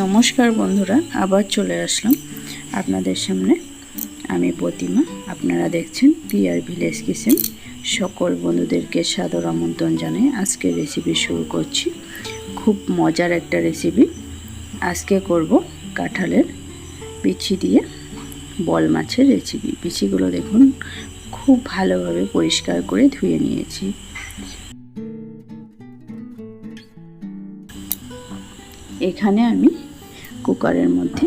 নমস্কার বন্ধুরা, আবার চলে আসলাম আপনাদের সামনে। আমি প্রতিমা, আপনারা দেখছেন পিয়ার ভিলেজ কিচেন সকল বন্ধুদেরকে সাদর আমন্ত্রণ জানাই আজকে রেসিপি শুরু করছি। খুব মজার একটা রেসিপি আজকে করব কাঁঠালের বিচি দিয়ে বল মাছের রেসিপি বিচিগুলো দেখুন, খুব ভালোভাবে পরিষ্কার করে ধুয়ে নিয়েছি। এখানে আমি কুকারের মধ্যে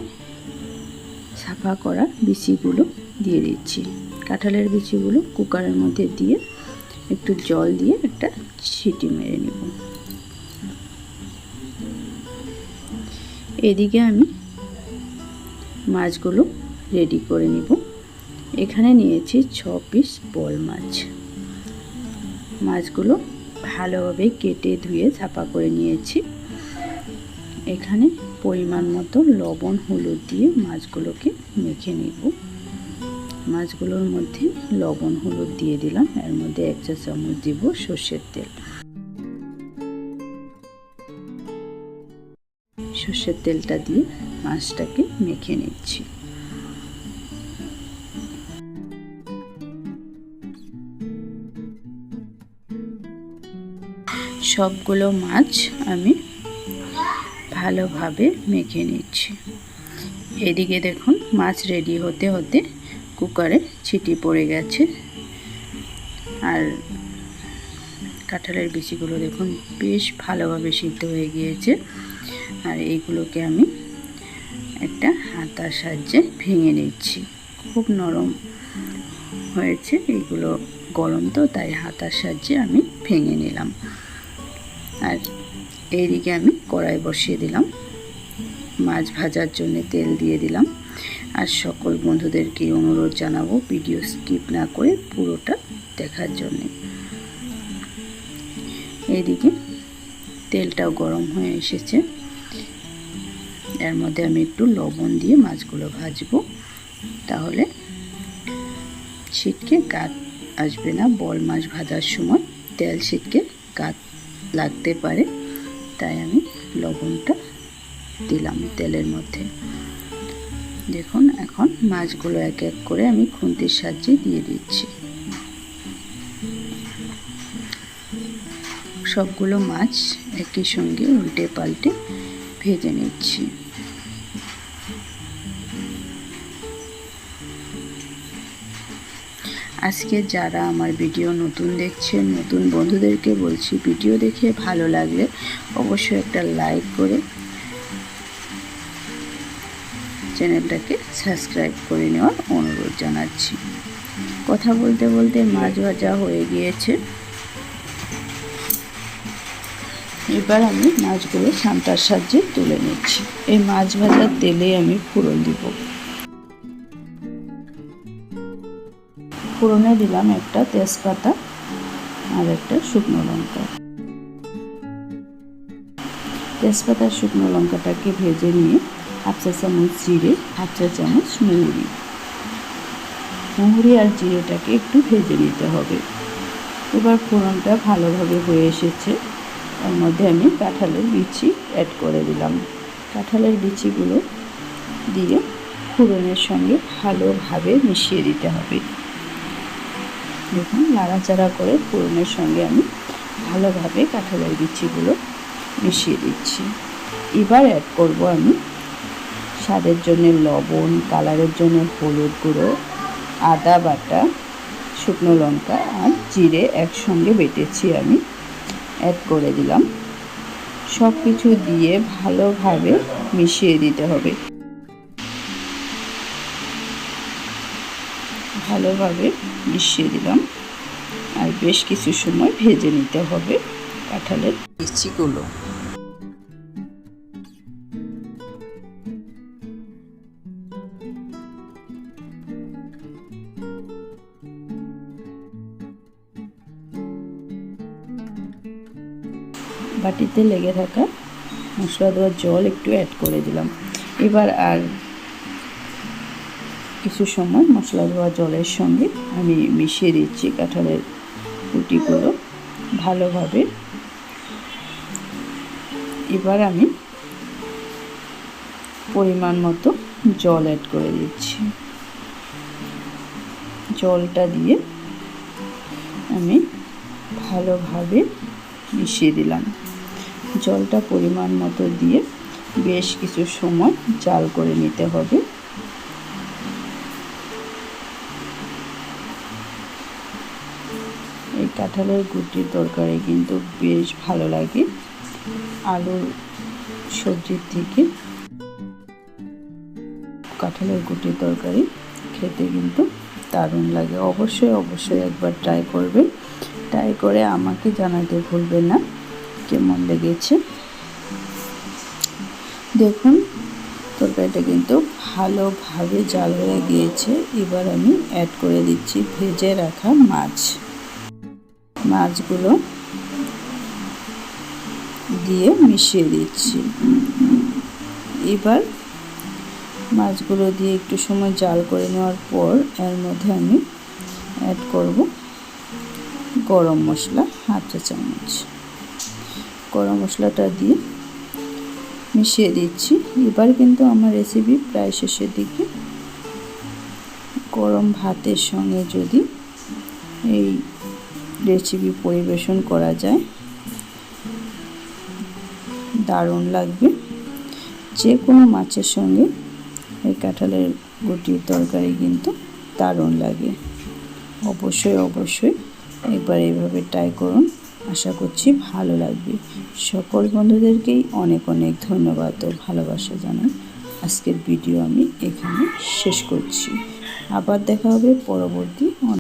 সাফা করা বিচিগুলো দিয়ে দিচ্ছি। কাঁঠালের বিচিগুলো কুকারের মধ্যে দিয়ে একটু জল দিয়ে একটা সিটি মেরে নেব। এদিকে আমি মাছগুলো রেডি করে নিব। এখানে নিয়েছি ছ পিস বল মাছ। মাছগুলো ভালোভাবে কেটে ধুয়ে ছাপা করে নিয়েছি। এখানে পরিমাণ মতো লবণ, হলুদ দিয়ে মাছগুলোকে মেখে নেব। মাছগুলোর মধ্যে লবণ, হলুদ দিয়ে দিলাম। এর মধ্যে এক চা চামচ দিব সর্ষের তেল। সর্ষের তেলটা দিয়ে মাছটাকে মেখে নিচ্ছি। সবগুলো মাছ আমি ভালোভাবে মেখে নিচ্ছি। এদিকে দেখুন মাছ রেডি হতে হতে কুকারে ছিটি পড়ে গেছে। আর কাঁঠালের বিচিগুলো দেখুন বেশ ভালোভাবে সিদ্ধ হয়ে গিয়েছে। আর এইগুলোকে আমি একটা হাতার সাহায্যে ভেঙে নিচ্ছি। খুব নরম হয়েছে, এইগুলো গরম তো, তাই হাতার সাহায্যে আমি ভেঙে নিলাম। আর এইদিকে আমি কড়াই বসিয়ে দিলাম। মাছ ভাজার জন্য তেল দিয়ে দিলাম। আর সকল বন্ধুদেরকে অনুরোধ জানাব ভিডিও স্কিপ না করে পুরোটা দেখার জন্যে। এইদিকে তেলটাও গরম হয়ে এসেছে। এর মধ্যে আমি একটু লবণ দিয়ে মাছগুলো ভাজবো। তাহলে ছিটকে গাত আসবে না। বল মাছ ভাজার সময় তেল ছিটকে গাত লাগতে পারে। তাই আমি লবণটা দিলাম তেলের মধ্যে। দেখুন, এখন মাছগুলো এক এক করে আমি খুন্তির সাহায্যে দিয়ে দিচ্ছি। সবগুলো মাছ একই সঙ্গে উল্টে পাল্টে ভেজে নিচ্ছি। আজকে যারা আমার ভিডিও নতুন দেখছেন, নতুন বন্ধুদেরকে বলছি ভিডিও দেখে ভালো লাগলে অবশ্যই একটা লাইক করে চ্যানেলটাকে সাবস্ক্রাইব করে নেওয়ার অনুরোধ জানাচ্ছি। কথা বলতে বলতে মাছ ভাজা হয়ে গিয়েছে। এবার আমি মাছগুলো সান্তার সাহায্যে তুলে নিচ্ছি। এই মাছ ভাজার তেলে আমি ফোড়ন দিব। ফোড়নে দিলাম একটা তেজপাতা আর একটা শুকনো লঙ্কা। তেজপাতা শুকনো লঙ্কাটাকে ভেজে নিয়ে হাফ চা চামচ জিরে, হাফ চা চামচ মৌরি মৌরি আর জিরেটাকে একটু ভেজে নিতে হবে। এবার ফোড়নটা ভালোভাবে হয়ে এসেছে। তার মধ্যে আমি কাঁঠালের বিচি অ্যাড করে দিলাম। কাঁঠালের বিচিগুলো দিয়ে ফোড়নের সঙ্গে ভালোভাবে মিশিয়ে দিতে হবে। দেখুন, নাড়াচাড়া করে ফোড়নের সঙ্গে আমি ভালোভাবে কাঁঠালের বিচিগুলো মিশিয়ে দিচ্ছি। এবার অ্যাড করব আমি স্বাদের জন্য লবণ, কালারের জন্য হলুদ গুঁড়ো, আদা বাটা, শুকনো লঙ্কা আর জিরে একসঙ্গে বেটেছি আমি। অ্যাড করে দিলাম। সব কিছু দিয়ে ভালোভাবে মিশিয়ে দিতে হবে। ভালোভাবে মিশিয়ে দিলাম। আর বেশ কিছু সময় ভেজে নিতে হবে কাঁঠালের বিচিগুলো বাটিতে লেগে থাকা মশলা দেওয়ার জল একটু অ্যাড করে দিলাম। এবার আর কিছু সময় মশলা ধোয়া জলের সঙ্গে আমি মিশিয়ে দিচ্ছি কাঁঠালের কুটিগুলো ভালোভাবে। এবার আমি পরিমাণ মতো জল অ্যাড করে দিচ্ছি। জলটা দিয়ে আমি ভালোভাবে মিশিয়ে দিলাম। জলটা পরিমাণ মতো দিয়ে বেশ কিছু সময় জাল করে নিতে হবে। এই কাঁঠালের গুটির তরকারি কিন্তু বেশ ভালো লাগে আলুর সবজির থেকে। কাঁঠালের গুটির তরকারি খেতে কিন্তু দারুণ লাগে। অবশ্যই অবশ্যই একবার ট্রাই করবেন ট্রাই করে আমাকে জানাতে ভুলবেন না কেমন লেগেছে। দেখুন, তরকারিটা কিন্তু ভালোভাবে জাল হয়ে গিয়েছে। এবার আমি অ্যাড করে দিচ্ছি ভেজে রাখা মাছ। মাছগুলো দিয়ে মিশিয়ে দিচ্ছি। এবার মাছগুলো দিয়ে একটু সময় জাল করে নেওয়ার পর এর মধ্যে আমি অ্যাড করব গরম মশলা হাফ চা চামচ। গরম মশলাটা দিয়ে মিশিয়ে দিচ্ছি। এবার কিন্তু আমার রেসিপি প্রায় শেষের দিকে। গরম ভাতের সঙ্গে যদি এই রেসিপি পরিবেশন করা যায়। দারুণ লাগবে। যে কোনো মাছের সঙ্গে এই কাঁঠালের গুটির তরকারি কিন্তু দারুণ লাগে। অবশ্যই অবশ্যই একবার এইভাবে ট্রাই করুন। আশা করছি ভালো লাগবে। সকল বন্ধুদেরকেই অনেক অনেক ধন্যবাদ ও ভালোবাসা জানাই। আজকের ভিডিও আমি এখানে শেষ করছি। আবার দেখা হবে পরবর্তী